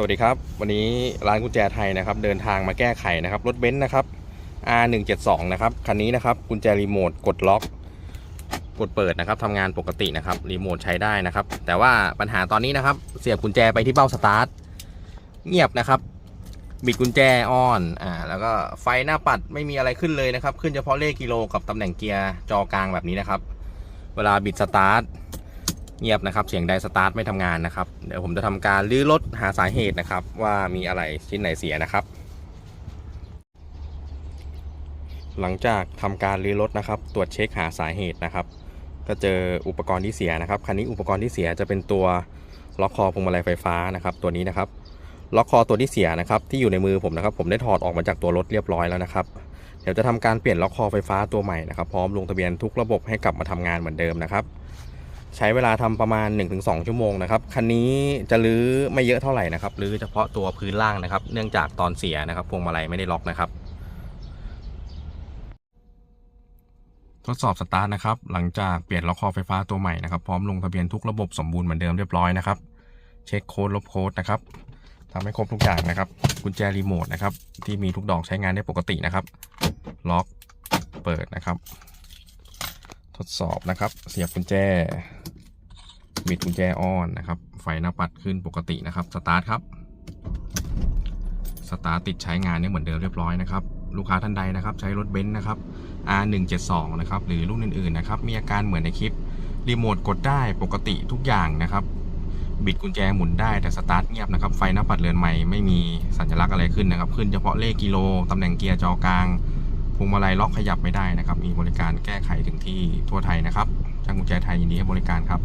สวัสดีครับ วันนี้ร้านกุญแจไทยนะครับ เดินทางมาแก้ไขนะครับ รถเบนซ์นะครับ R172 นะครับ คันนี้นะครับ กุญแจรีโมทกดล็อก กดเปิดนะครับทำงานปกตินะครับ รีโมทใช้ได้นะครับ แต่ว่าปัญหาตอนนี้นะครับ เสียบกุญแจไปที่เบ้าสตาร์ท เงียบนะครับ บิดกุญแจออน อ่า แล้วก็ไฟหน้าปัดไม่มีอะไรขึ้นเลยนะครับ ขึ้นเฉพาะเลขกิโลกับตำแหน่งเกียร์จอกลางแบบนี้นะครับ เวลาบิดสตาร์ท เงียบนะครับ เสียงไดสตาร์ทไม่ทำงานนะครับ เดี๋ยวผมจะทำการลื้อรถหาสาเหตุนะครับ ว่ามีอะไรชิ้นไหนเสียนะครับ หลังจากทำการลื้อรถนะครับ ตรวจเช็คหาสาเหตุนะครับ ก็เจออุปกรณ์ที่เสียนะครับคันนี้อุปกรณ์ที่เสียจะเป็นตัวล็อกคอพวงมาลัยไฟฟ้านะครับ ตัวนี้นะครับ ล็อกคอตัวที่เสียนะครับ ที่อยู่ในมือผมนะครับ ผมได้ถอดออกมาจากตัวรถเรียบร้อยแล้วนะครับเดี๋ยวจะทำการเปลี่ยนล็อกคอไฟฟ้าตัวใหม่นะครับ พร้อมลงทะเบียนทุกระบบให้กลับมาทำงานเหมือนเดิมนะครับ ใช้เวลาทำประมาณ 1-2 ชั่วโมงนะครับ คันนี้จะรื้อไม่เยอะเท่าไหร่นะครับรื้อเฉพาะตัวพื้นล่างนะครับ เนื่องจากตอนเสียนะครับพวงมาลัยไม่ได้ล็อกนะครับทดสอบสตาร์ทนะครับ หลังจากเปลี่ยนล็อกคอไฟฟ้าตัวใหม่นะครับ พร้อมลงทะเบียนทุกระบบสมบูรณ์เหมือนเดิมเรียบร้อยนะครับ เช็คโค้ดลบโค้ดนะครับทำให้ครบทุกอย่างนะครับ กุญแจรีโมทนะครับ ที่มีทุกดอกใช้งานได้ปกตินะครับ ล็อก เปิดนะครับ ทดสอบนะครับ เสียบกุญแจ บิดกุญแจออนนะครับ ไฟหน้าปัดขึ้นปกตินะครับ สตาร์ทครับ สตาร์ทติดใช้งานได้เหมือนเดิมเรียบร้อยนะครับ ลูกค้าท่านใดนะครับ ใช้รถเบนซ์นะครับ R172 นะครับ หรือรุ่นอื่นๆนะครับ มีอาการเหมือนในคลิป รีโมทกดได้ปกติทุกอย่างนะครับ บิดกุญแจหมุนได้แต่สตาร์ทเงียบนะครับ ไฟหน้าปัดเรือนใหม่ไม่มีสัญลักษณ์อะไรขึ้นนะครับ ขึ้นเฉพาะเลขกิโล ตำแหน่งเกียร์จอกลางพวงมาลัยล็อกขยับไม่ได้นะครับ มีบริการแก้ไขถึงที่ทั่วไทยนะครับช่างกุญแจไทยยินดีให้บริการครับ